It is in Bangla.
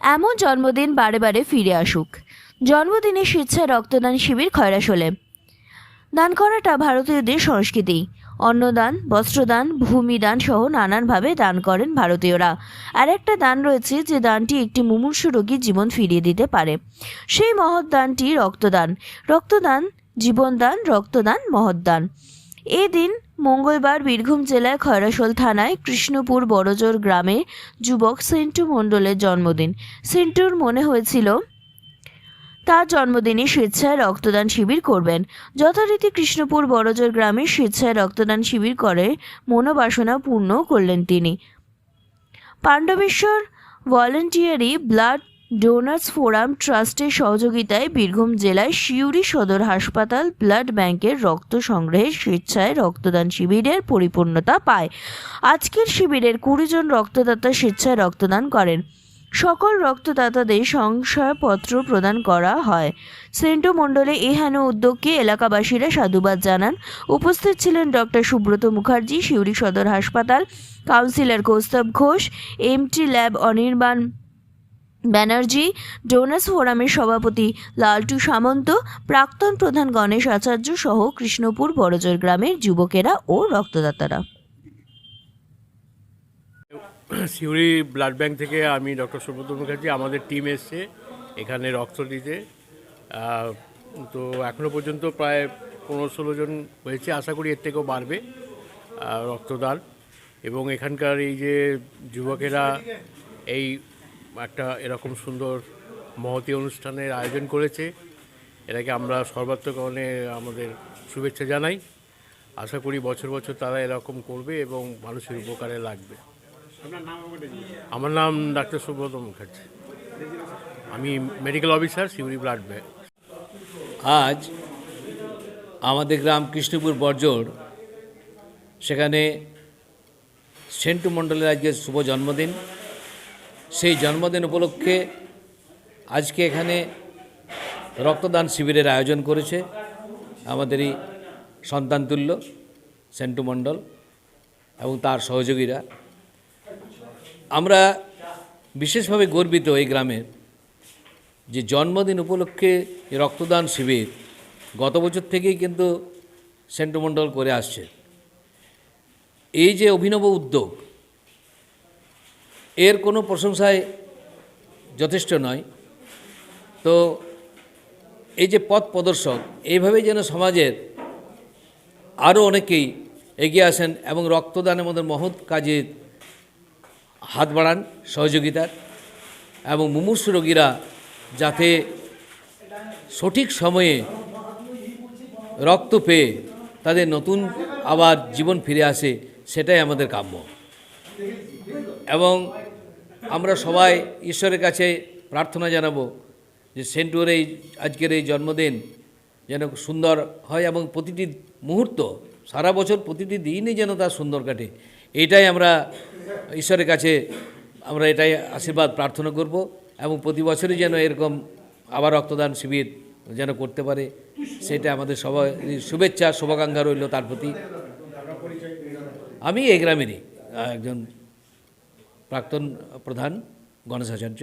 এমন জন্মদিন বারে বারে ফিরে আসুক। জন্মদিনে স্বেচ্ছায় রক্তদান শিবির খয়রাশোলে দান করাটা ভারতীয়দের সংস্কৃতি। অন্নদান, বস্ত্রদান, ভূমিদান সহ নানানভাবে দান করেন ভারতীয়রা। আর একটা দান রয়েছে যে দানটি একটি মুমূর্ষু রোগীর জীবন ফিরিয়ে দিতে পারে। সেই মহৎ দানটি রক্তদান। রক্তদান, জীবনদান, রক্তদান, মহৎদান। এই দিন মঙ্গলবার বীরভূম জেলায় খয়রাশোল থানায় কৃষ্ণপুর বড়জোর গ্রামে যুবক সেন্টু মণ্ডলের জন্মদিন। সেন্টুর মনে হয়েছিল, তার জন্মদিনে স্বেচ্ছায় রক্তদান শিবির করবেন। যথারীতি কৃষ্ণপুর বড়জোর গ্রামে স্বেচ্ছায় রক্তদান শিবির করে মনোবাসনা পূর্ণ করলেন তিনি। Pandabeswar voluntary blood donors forum ট্রাস্টের সহযোগিতায় বীরভূম জেলায় সিউড়ি সদর হাসপাতাল ব্লাড ব্যাংকের রক্ত সংগ্রহের স্বেচ্ছায় রক্তদান শিবিরের পরিপূর্ণতা পায়। আজকের শিবিরের কুড়ি জন রক্তদাতা স্বেচ্ছায় রক্তদান করেন। সকল রক্তদাতাদের সংশয়পত্র প্রদান করা হয়। সেন্টো মণ্ডলে এহেন উদ্যোগকে এলাকাবাসীরা সাধুবাদ জানান। উপস্থিত ছিলেন ডক্টর সুব্রত মুখার্জি, সিউড়ি সদর হাসপাতাল councillor Kaustav Ghosh, MT lab Anirban Banerjee donors ফোরামের সভাপতি লালটু সামন্ত, প্রাক্তন প্রধান গণেশ আচার্য সহ কৃষ্ণপুর বড়জোর গ্রামের যুবকেরা ও রক্তদাতারা। সিউড়ি ব্লাড ব্যাংক থেকে আমি ডক্টর সুব্রত মুখার্জি, আমাদের টিম এসছে এখানে রক্ত দিতে। তো এখনও পর্যন্ত প্রায় পনেরো ষোলো জন হয়েছে, আশা করি এর থেকেও বাড়বে রক্তদান। এবং এখানকার এই যে যুবকেরা, এই একটা এরকম সুন্দর মহতি অনুষ্ঠানের আয়োজন করেছে। এটাকে আমরা সর্বাত্মকরণে আমাদের শুভেচ্ছা জানাই। আশা করি বছর বছর তারা এরকম করবে এবং মানুষের উপকারে লাগবে। আমার নাম ডাক্তার সুব্রত মুখার্জি। আমি medical officer Suri blood bank. আজ আমাদের গ্রাম কৃষ্ণপুর বর্জর সেখানে সেন্টু মণ্ডলের আজকে শুভ জন্মদিন। সেই জন্মদিন উপলক্ষে আজকে এখানে রক্তদান শিবিরের আয়োজন করেছে আমাদেরই সন্তানতুল্য সেন্টু মণ্ডল এবং তার সহযোগীরা। আমরা বিশেষভাবে গর্বিত এই গ্রামের যে জন্মদিন উপলক্ষে রক্তদান শিবির গত বছর থেকেই কিন্তু সেন্ট্রমণ্ডল করে আসছে। এই যে অভিনব উদ্যোগ এর কোনো প্রশংসায় যথেষ্ট নয়। তো এই যে পথ প্রদর্শক, এইভাবেই যেন সমাজের আরও অনেকেই এগিয়ে আসেন এবং রক্তদানের মধ্যে মহৎ কাজে হাত বাড়ান সহযোগিতার এবং মুমূর্ষু রোগীরা যাতে সঠিক সময়ে রক্ত পেয়ে তাদের নতুন আবার জীবন ফিরে আসে, সেটাই আমাদের কাম্য। এবং আমরা সবাই ঈশ্বরের কাছে প্রার্থনা জানাব যে সেন্টুর এই আজকের এই জন্মদিন যেন সুন্দর হয় এবং প্রতিটি মুহূর্ত, সারা বছর প্রতিটি দিনই যেন তার সুন্দর কাটে। এটাই আমরা ঈশ্বরের কাছে আমরা এটাই আশীর্বাদ, প্রার্থনা করব এবং প্রতি বছরই যেন এরকম আবার রক্তদান শিবির যেন করতে পারে। সেটা আমাদের সবাই, শুভেচ্ছা, শুভাকাঙ্ক্ষা রইল তার প্রতি। আমি এই গ্রামেরই। একজন প্রাক্তন প্রধান গণেশ আচার্য।